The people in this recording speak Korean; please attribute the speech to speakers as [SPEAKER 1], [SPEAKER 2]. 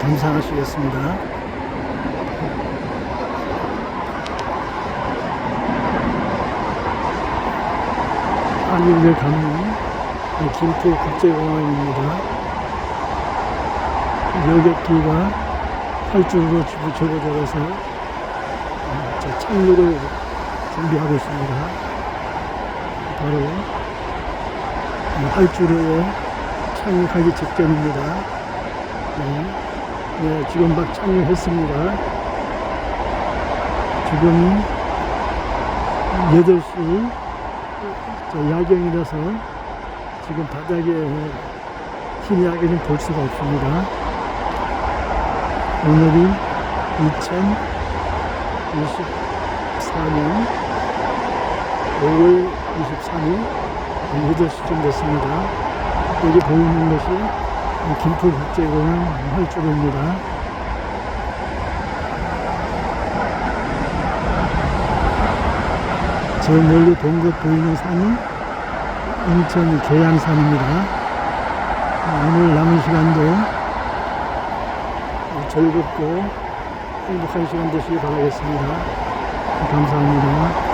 [SPEAKER 1] 감상하시겠습니다. 한일을 가는 김포 국제공항입니다. 여객기가 활주로 접어들어서 저 착륙을 준비하고 있습니다. 바로 이 활주로에 착륙하기 직전입니다. 네, 네, 지금 막 착륙했습니다. 지금 8시 저 야경이라서 지금 바닥에 희미하게는 볼 수가 없습니다. 오늘이 2024년 5월 23일 8시쯤 됐습니다. 여기 보이는 것이 김포국제공항 활주로입니다. 저 멀리 본것 보이는 산이 인천 계양산입니다. 오늘 남은 시간도 즐겁고 행복한 시간 되시기 바라겠습니다. 감사합니다.